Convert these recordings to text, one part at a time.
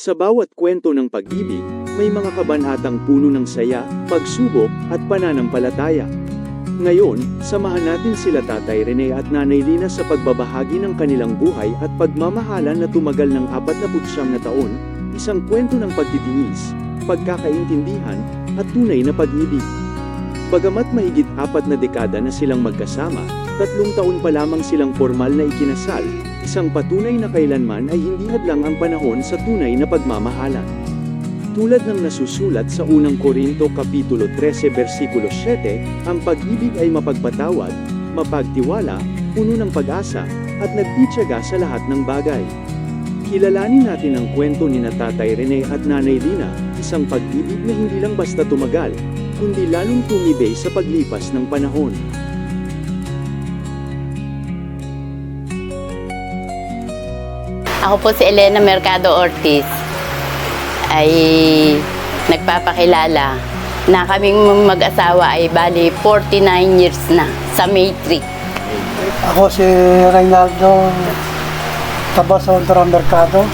Sa bawat kwento ng pag-ibig, may mga kabanatang puno ng saya, pagsubok, at pananampalataya. Ngayon, samahan natin sila Tatay Rene at Nanay Lina sa pagbabahagi ng kanilang buhay at pagmamahalan na tumagal ng 49 na taon, isang kwento ng pagtitiis, pagkakaintindihan, at tunay na pag-ibig. Bagamat mahigit apat na dekada na silang magkasama, tatlong taon pa lamang silang formal na ikinasal, isang patunay na kailanman ay hindi hadlang ang panahon sa tunay na pagmamahalan. Tulad ng nasusulat sa unang Korinto Kapitulo 13 versikulo 7, ang pag-ibig ay mapagpatawad, mapagtiwala, puno ng pag-asa, at nagtityaga sa lahat ng bagay. Kilalanin natin ang kwento ni na Tatay Rene at Nanay Lina, isang pag-ibig na hindi lang basta tumagal, kundi lalong tumibay sa paglipas ng panahon. Ako po si Elena Mercado Ortiz ay nagpapakilala na kaming mag-asawa ay bali 49 years na sa May 3. Ako si Reynaldo Tabasondra Mercado.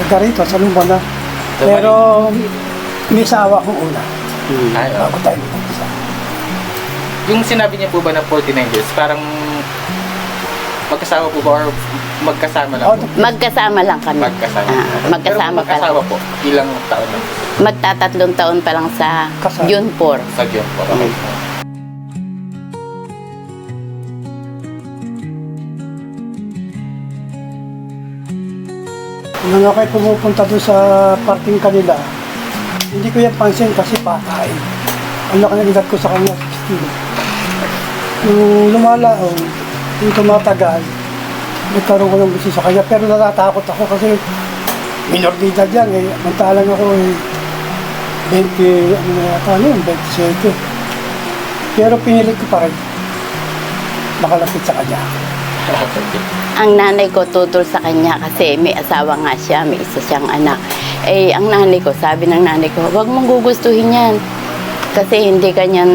Taga rito, sa Lumana. Pero may asawa kong una. Ay, oh. Ako tayo isa. Yung sinabi niya po ba na 49 years, parang magkasama po ba or magkasama lang Oh, po? Magkasama lang kami. Magkasama. Ah, magkasama Pero pa lang. magkasama po, ilang taon na Magtatatlong taon pa lang sa Kasal. June 4. sa Diyon po. Okay. Nung ako ay pumupunta doon sa parking kanila, hindi ko yan pansin kasi patay. Ang laki ng edad ko sa kanya, 16. Nung lumalaon, yung tumatagal, nagkaroon ko ng gusto sa kanya. Pero natatakot ako kasi minor de edad yan eh. Mantalang ako eh, 20, ano na yata ano yun, 27. Pero pinilit ko pa rin makalapit sa kanya. Ang nanay ko tutol sa kanya kasi may asawa nga siya, may isa siyang anak. Eh, ang nanay ko, sabi ng nanay ko, huwag mong gugustuhin yan. Kasi hindi kanyan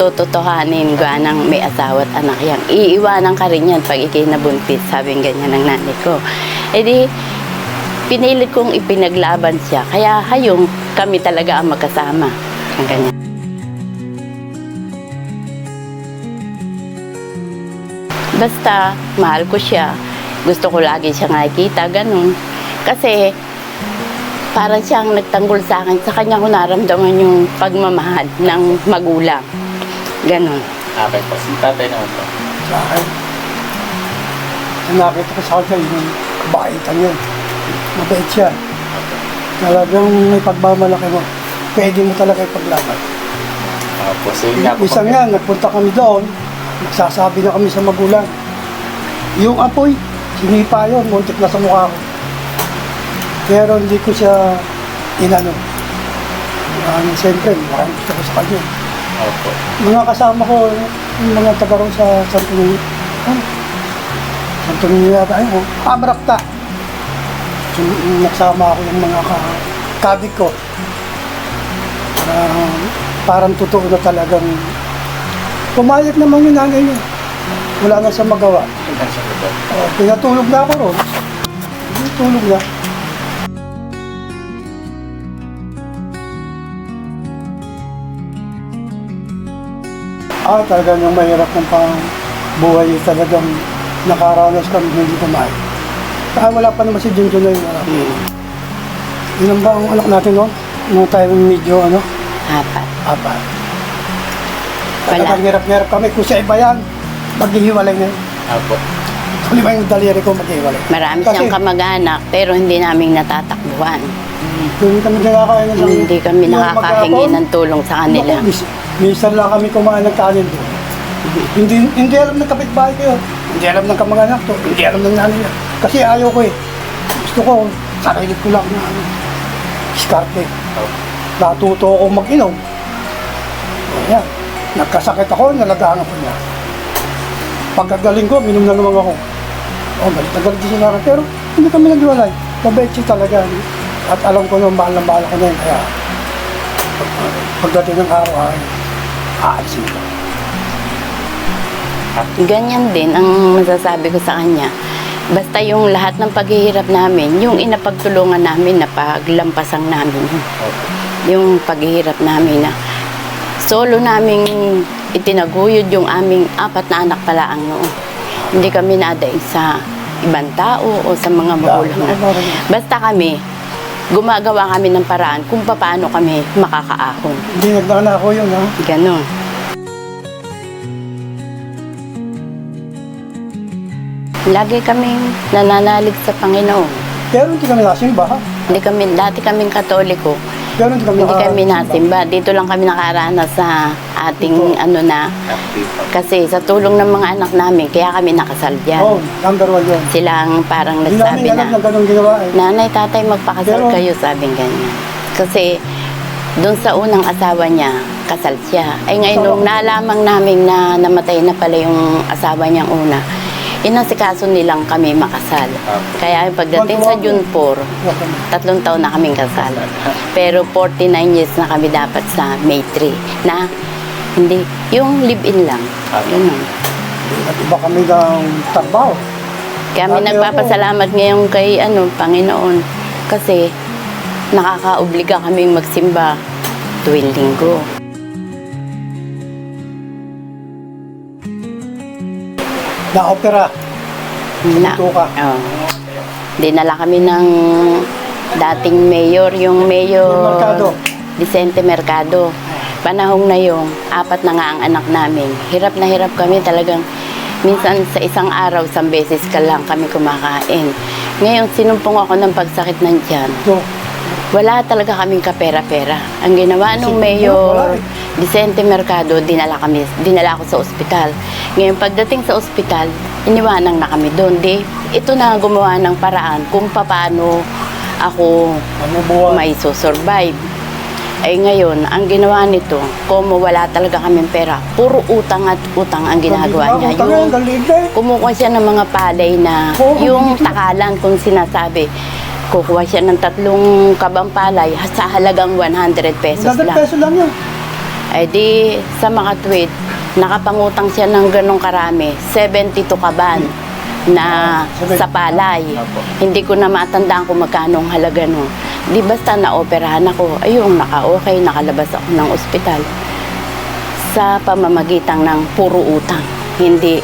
tututuhanin gawa may asawa at anak yan. Iiwanan ka rin yan pag ikinabuntis, sabi ganyan ng nanay ko. Eh di, pinilit kong ipinaglaban siya. Kaya hayong kami talaga ang magkasama. Ang ganyan. Basta, mahal ko siya. Gusto ko lagi siya nakikita, ganun. Kasi, parang siyang nagtanggol sa akin. Sa kanya ko naramdaman yung pagmamahal ng magulang. Ganon. Okay po. Si tatay naman po. sa akin. Ang nakita ko sa kanya, yung kabaitan niya. Mabait siya. Talagang may pagmamalaki mo. Pwede mo talaga ipaglaban. Opo. So yun nga po. Isang nga, nagpunta kami doon, nagsasabi na kami sa magulang. Yung apoy, sinipa yun, muntik na sa mukha ko. Pero hindi ko siya inano. Ano, siyempre, maraming gusto ko sa kanya. Opo. Mga kasama ko, yung mga taga ron sa Santo Niño. Ano? Santo Niño yata ayun. Oh. Amrakta. So, nagsama ako ng mga ka kabig ko. Parang, parang totoo na talagang pumayag naman yung nanay niya. Wala na siya magawa. Oh, pinatulog na ako ron. Pinatulog na. Ah, talagang yung mahirap ng pang buhay talagang nakaranas kami hindi kumain. Ah, wala pa naman si Junjun na yun. Wala. Yun ang ba ang anak natin no? Nung tayo medyo ano, Apat. apa. Wala. Talagang hirap-hirap kami. Kung sa iba yan, maghihiwalay na yun. Opo. Kung lima yung daliri ko, maghihiwalay. Marami Kasi- siyang kamag-anak pero hindi namin natatakbuhan. Hindi kami nakakain ng Hindi kami nakakahingi ng tulong sa kanila. Naku, minsan lang kami kumain ng kanin doon. hindi, hindi alam ng kapitbahay ko. Hindi alam ng kamag-anak to. Hindi alam ng nanay niya. Kasi ayaw ko eh. Gusto ko, sarili ko lang na ano. Natuto ako mag-inom. Ayan. Nagkasakit ako, nalagaan ako niya. Pagkagaling ko, minom na naman ako. Oh, galit na galit din sila. Pero hindi kami naghiwalay. Mabait siya talaga. At alam ko na mahal na mahal ako na yun. Kaya pagdating ng araw ko. Ganyan din ang masasabi ko sa kanya. Basta yung lahat ng paghihirap namin, yung inapagtulungan namin na paglampasang namin. Yung paghihirap namin na solo namin itinaguyod yung aming apat na anak pala ang noon. Hindi kami nadaig sa ibang tao o sa mga magulang. Basta kami, gumagawa kami ng paraan kung paano kami makakaahon. Hindi nagnanako yun, ha? Ganon. Lagi kaming nananalig sa Panginoon. Pero hindi kami nasimba, ha? Hindi kami, dati kaming katoliko, Hindi kami hindi naka- kami nasimba. Dito lang kami nakaranas sa ating ano na, kasi sa tulong ng mga anak namin, kaya kami nakasal dyan. Oh, number one yun. Silang parang Hindi namin nagsabi alam na, na ganun ginawa, eh. Nanay, tatay, magpakasal Pero- kayo, sabing ganyan. Kasi, doon sa unang asawa niya, kasal siya. Ay ngayon, nung nalamang namin na namatay na pala yung asawa niyang una, inasikaso nilang kami makasal. Kaya pagdating sa June 4, Wala kami. tatlong taon na kaming kasal. Pero 49 years na kami dapat sa May 3 na hindi, yung live-in lang. Yun lang. At iba kami ng trabaho. Kami nagpapasalamat ngayon kay ano, Panginoon kasi nakakaobliga kaming magsimba tuwing linggo. Na-opera. Na, Tuto ka. oh. Dinala kami ng dating mayor, yung mayor Mercado. Vicente Mercado. Panahong na yung apat na nga ang anak namin. Hirap na hirap kami talagang minsan sa isang araw, isang beses ka lang kami kumakain. Ngayon, sinumpong ako ng pagsakit ng tiyan. So, Wala talaga kaming kapera-pera. Ang ginawa nung Mayor eh. Vicente Mercado, dinala kami, dinala ako sa ospital. Ngayon, pagdating sa ospital, iniwanan na kami doon. Di, ito na gumawa ng paraan kung paano ako ano may survive. Ay ngayon, ang ginawa nito, kung wala talaga kaming pera, puro utang at utang ang ginagawa niya. Yung, kumukuha siya ng mga palay na yung takalan kung sinasabi. Kukuha siya ng tatlong kabang palay sa halagang 100 pesos 100 lang. peso lang yun. Ay di sa makatwid, nakapangutang siya ng ganong karami, 72 kaban na sa palay. Hindi ko na matandaan kung magkano ang halaga no. Di basta naoperahan ako, ayun, naka-okay, nakalabas ako ng ospital. Sa pamamagitan ng puro utang, hindi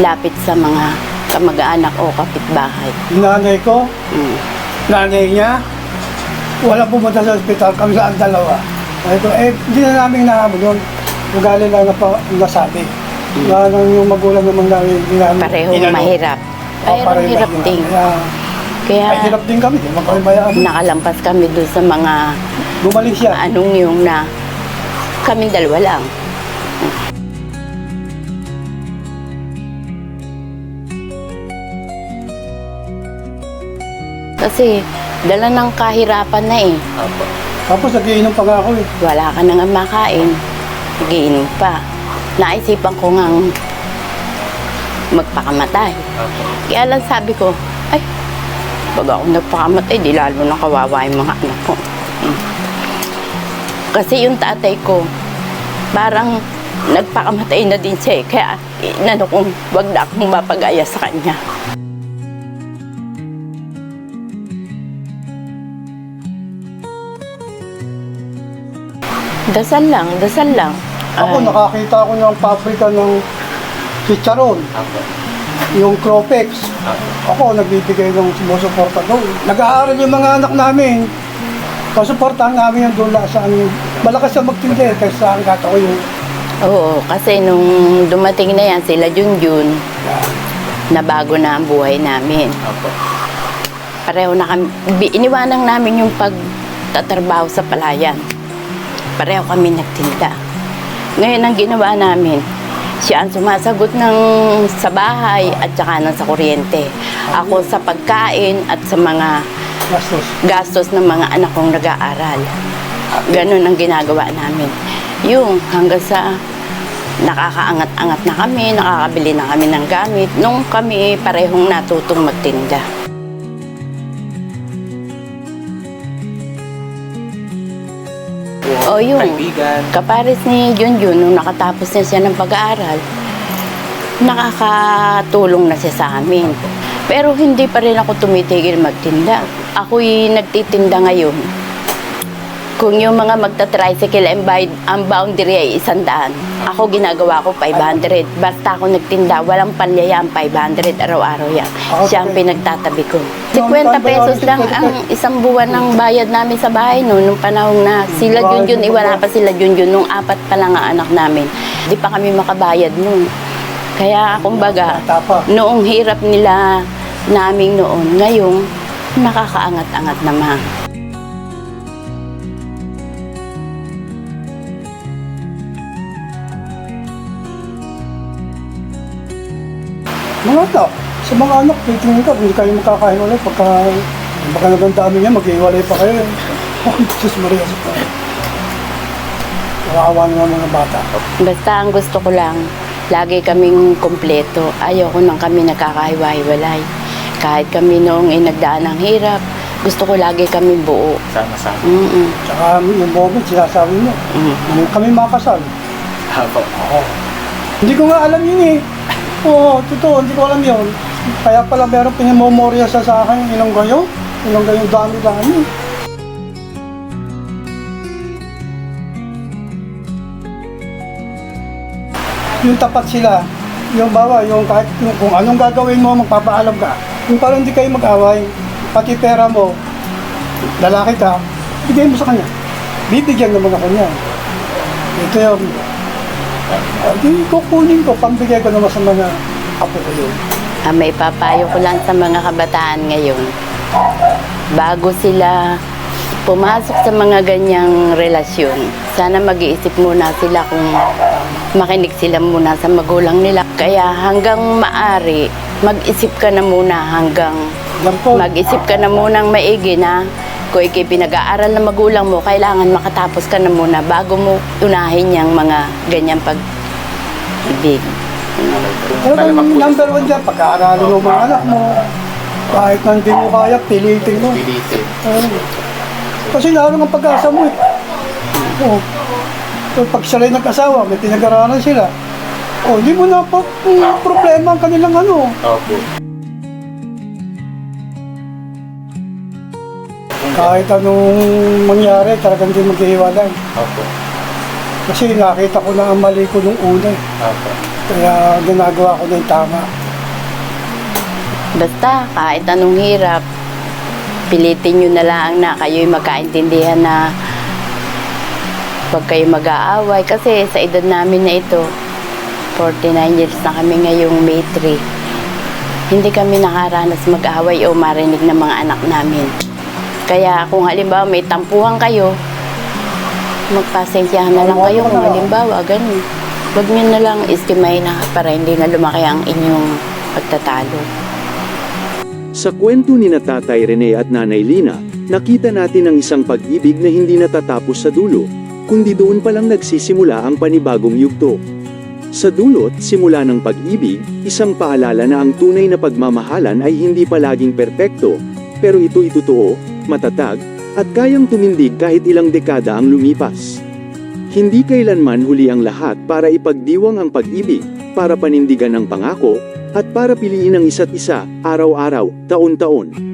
lapit sa mga kamag-anak o kapitbahay. Nanay ko, Mm. Nanay niya, wala pumunta sa ospital, kami sa dalawa. Ko, eh, hindi na namin nahamon yun. Ugali lang na pa, nasabi. Wala nang yung magulang naman namin. hindi namin Parehong inano. mahirap. Oh, Parehong parehong hirap mahirap. din. Kaya, Kaya ay, hirap din kami. Hindi naman kami mayaan. nakalampas kami doon sa mga Bumalik siya. anong yung na kaming dalawa lang. Kasi dala ng kahirapan na eh. Apo. Tapos nagiinom pa nga ako eh. Wala ka na nga makain. Nagiinom pa. Naisipan ko nga magpakamatay. Apo. Kaya lang sabi ko, ay, pag ako nagpakamatay, di lalo na kawawa yung mga anak ko. Hmm. Kasi yung tatay ko, parang nagpakamatay na din siya eh. Kaya inano kong wag na akong mapag-aya sa kanya. Dasal lang, dasal lang. Ako, Ay, nakakita ko ng pabrika ng chicharon, Apo. yung Cropex. Ako, nagbibigay ng sumusuporta doon. Nag-aaral yung mga anak namin. Pasuportahan namin yung doon sa amin. Malakas siya magtindi kaysa ang gata ko yung Oo, kasi nung dumating na yan, sila Junjun, na bago na ang buhay namin. Apo. Pareho na kami, bi- iniwanan namin yung pagtatrabaho sa palayan. Pareho kami nagtinda. Ngayon ang ginawa namin, siya ang sumasagot ng sa bahay at saka ng sa kuryente. Ako sa pagkain at sa mga gastos. gastos ng mga anak kong nag-aaral. Ganun ang ginagawa namin. Yung hanggang sa nakakaangat-angat na kami, nakakabili na kami ng gamit, nung kami parehong natutong magtinda. O yun, Kaibigan. kapares ni Junjun, nung nakatapos na siya ng pag-aaral, nakakatulong na siya sa amin. Pero hindi pa rin ako tumitigil magtinda. Ako'y nagtitinda ngayon. Kung yung mga magta-tricycle ang, bayad- ang boundary ay isandaan, ako ginagawa ko 500. Basta ako nagtinda, walang palyaya ang 500 araw-araw yan. Siya ang pinagtatabi ko. 50 pesos lang ang isang buwan ng bayad namin sa bahay no, nung panahon na sila Junjun, iwala pa sila Junjun, nung apat pa lang ang anak namin. Di pa kami makabayad nun. Kaya, kumbaga, noong hirap nila naming noon, ngayong nakakaangat-angat naman. Mga anak, sa mga anak, titingin ka, hindi kayo magkakahiwalay pagka baka nagandaan niya, mag-iwalay pa kayo. Oh, Diyos Maria, sa pa. Kawawa naman mga bata. Basta ang gusto ko lang, lagi kaming kompleto. Ayoko nang kami nagkakahiwa-hiwalay. Kahit kami noong inagdaan ng hirap, gusto ko lagi kami buo. Sama-sama. Mm-mm. Tsaka yung moment, sinasabi mo, Mm. nung kami makasal. Apo. Hindi ko nga alam yun eh. Oo, totoo, hindi ko alam yun. Kaya pala meron pinamemorya sa sa akin, ilang gayo, ilang gayo dami-dami. Yung tapat sila, yung bawa, yung kahit yung, kung anong gagawin mo, magpapaalam ka. Yung parang hindi kayo mag-away, pati pera mo, lalaki ka, bigay mo sa kanya. Bibigyan naman ako niya. Ito yung Uh, di kukunin ko, pambigay ko naman sa mga apo ko yun. Ah, may papayo ko lang sa mga kabataan ngayon. Bago sila pumasok sa mga ganyang relasyon, sana mag-iisip muna sila kung makinig sila muna sa magulang nila. Kaya hanggang maari, mag-isip ka na muna hanggang Mag-isip ka na munang maigi na kung ikay pinag-aaral na magulang mo, kailangan makatapos ka na muna bago mo unahin yung mga ganyang pag-ibig. pero ang number one dyan, pag-aaralin mo mga anak mo, kahit hindi mo kaya, pilitin mo. Pilitin. Ayun. Kasi lalo ng pag-asa mo eh. Oo. So, pag sila ay nag-asawa, may pinag-aralan sila. O, hindi mo na mm, problema ang kanilang ano. Opo. Kahit anong mangyari, talagang hindi maghihiwalay. Opo. Kasi nakita ko na ang mali ko nung una. eh. Opo. Kaya ginagawa ko na yung tama. Basta kahit anong hirap, pilitin nyo na lang na kayo'y magkaintindihan na huwag kayo mag-aaway. Kasi sa edad namin na ito, 49 years na kami ngayong May 3. Hindi kami nakaranas mag-away o marinig ng mga anak namin. Kaya kung halimbawa may tampuhan kayo, magpasensyahan na lang kayo kung halimbawa, ganun. Huwag nyo na lang istimahin na para hindi na lumaki ang inyong pagtatalo. Sa kwento ni na Tatay Rene at Nanay Lina, nakita natin ang isang pag-ibig na hindi natatapos sa dulo, kundi doon pa lang nagsisimula ang panibagong yugto. Sa dulot, simula ng pag-ibig, isang paalala na ang tunay na pagmamahalan ay hindi palaging perpekto, pero ito'y totoo, matatag, at kayang tumindig kahit ilang dekada ang lumipas. Hindi kailanman huli ang lahat para ipagdiwang ang pag-ibig, para panindigan ang pangako, at para piliin ang isa't isa, araw-araw, taon-taon.